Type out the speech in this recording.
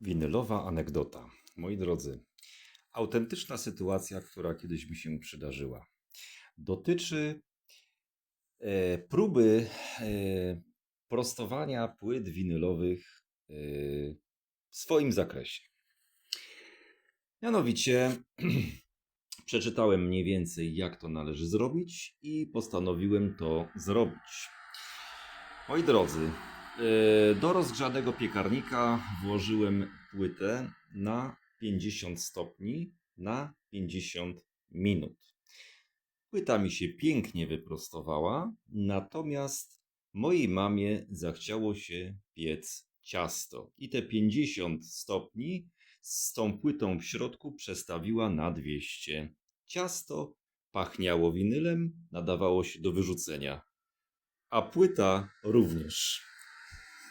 Winylowa anegdota. Moi drodzy, autentyczna sytuacja, która kiedyś mi się przydarzyła. Dotyczy e, próby e, prostowania płyt winylowych e, w swoim zakresie. Mianowicie przeczytałem mniej więcej, jak to należy zrobić i postanowiłem to zrobić. Moi drodzy, do rozgrzanego piekarnika włożyłem płytę na 50 stopni na 50 minut. Płyta mi się pięknie wyprostowała, natomiast mojej mamie zachciało się piec ciasto i te 50 stopni z tą płytą w środku przestawiła na 200. Ciasto pachniało winylem, nadawało się do wyrzucenia a płyta również.